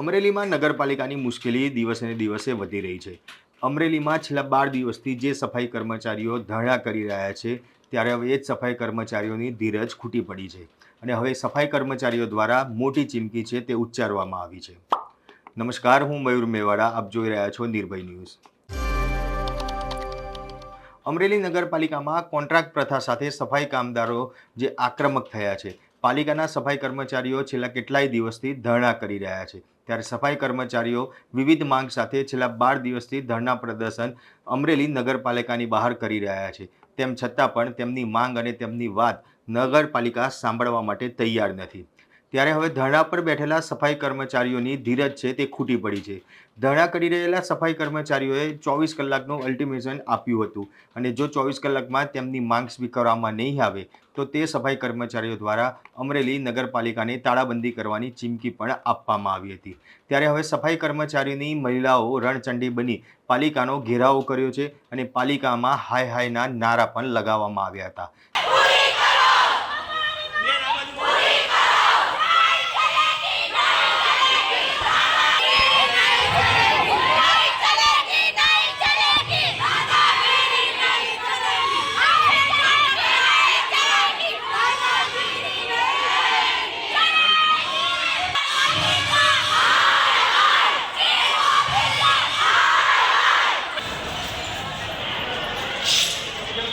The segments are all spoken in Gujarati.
અમરેલીમાં નગરપાલિકાની મુશ્કેલી દિવસે ને દિવસે વધી રહી છે. અમરેલીમાં છેલ્લા બાર દિવસથી જે સફાઈ કર્મચારીઓ ધરણા કરી રહ્યા છે, ત્યારે હવે એ જ સફાઈ કર્મચારીઓની ધીરજ ખૂટી પડી છે અને હવે સફાઈ કર્મચારીઓ દ્વારા મોટી ચીમકી છે તે ઉચ્ચારવામાં આવી છે. નમસ્કાર, હું મયુર મેવાડા, આપ જોઈ રહ્યા છો નિર્ભય ન્યૂઝ. અમરેલી નગરપાલિકામાં કોન્ટ્રાક્ટ પ્રથા સાથે સફાઈ કામદારો જે આક્રમક થયા છે પાલિકાના સફાઈ કર્મચારીઓ છેલ્લા કેટલાય દિવસથી ધરણા કરી રહ્યા છે. ત્યારે સફાઈ કર્મચારીઓ વિવિધ માંગ સાથે છેલ્લા બાર દિવસથી ધરણા પ્રદર્શન અમરેલી નગરપાલિકાની બહાર કરી રહ્યા છે. તેમ છતાં પણ તેમની માંગ અને તેમની વાત નગરપાલિકા સાંભળવા માટે તૈયાર નથી. ત્યારે હવે ધરણા પર બેઠેલા સફાઈ કર્મચારીઓની ધીરજ છે તે ખૂટી પડી છે. ધરણા કરી રહેલા સફાઈ કર્મચારીઓએ ચોવીસ કલાકનું અલ્ટિમેશન આપ્યું હતું અને જો ચોવીસ કલાકમાં તેમની માંગ સ્વીકારવામાં નહીં આવે, તો તે સફાઈ કર્મચારીઓ દ્વારા અમરેલી નગરપાલિકાને તાળાબંધી કરવાની ચીમકી પણ આપવામાં આવી હતી. ત્યારે હવે સફાઈ કર્મચારીઓની મહિલાઓ રણચંડી બની, પાલિકાનો ઘેરાવો કર્યો છે અને પાલિકામાં હાય હાયના નારા પણ લગાવવામાં આવ્યા હતા.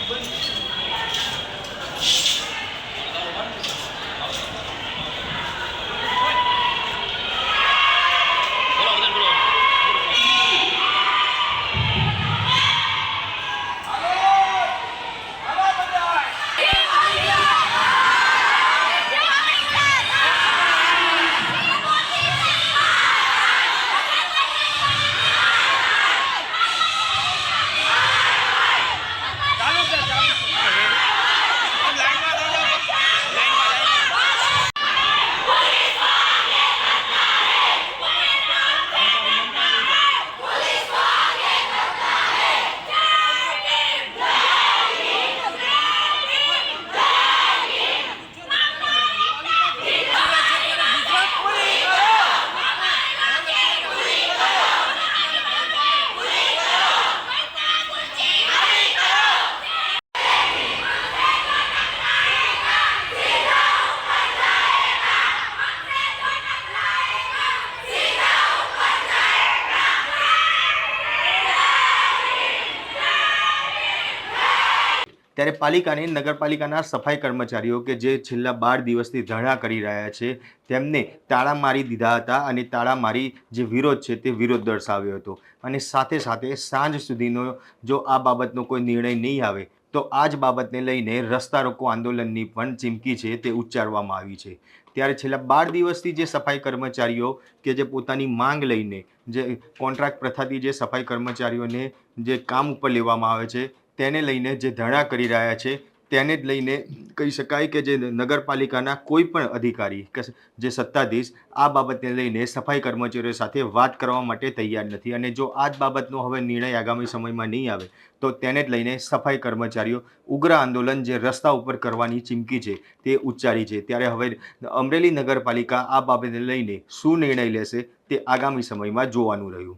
Open. ત્યારે પાલિકાને નગરપાલિકાના સફાઈ કર્મચારીઓ કે જે છેલ્લા બાર દિવસથી ધરણા કરી રહ્યા છે, તેમને તાળા મારી દીધા હતા અને તાળા મારી જે વિરોધ છે તે વિરોધ દર્શાવ્યો હતો. અને સાથે સાથે સાંજ સુધીનો જો આ બાબતનો કોઈ નિર્ણય નહીં આવે, તો આ જ બાબતને લઈને રસ્તા રોકો આંદોલનની પણ ચીમકી છે તે ઉચ્ચારવામાં આવી છે. ત્યારે છેલ્લા બાર દિવસથી જે સફાઈ કર્મચારીઓ કે જે પોતાની માંગ લઈને જે કોન્ટ્રાક્ટ પ્રથાથી જે સફાઈ કર્મચારીઓને જે કામ ઉપર લેવામાં આવે છે તેને લઈને જે ધરણા કરી રહ્યા છે, તેને જ લઈને કહી શકાય કે જે નગરપાલિકાના કોઈ પણ અધિકારી કે જે સત્તાધીશ, આ બાબતને લઈને સફાઈ કર્મચારીઓ સાથે વાત કરવા માટે તૈયાર નથી. અને જો આ જ બાબતનો હવે નિર્ણય આગામી સમયમાં નહીં આવે, તો તેને જ લઈને સફાઈ કર્મચારીઓ ઉગ્ર આંદોલન જે રસ્તા ઉપર કરવાની ચીમકી છે, તે ઉચ્ચારી છે. ત્યારે હવે અમરેલી નગરપાલિકા આ બાબતને લઈને શું નિર્ણય લેશે, તે આગામી સમયમાં જોવાનું રહ્યું.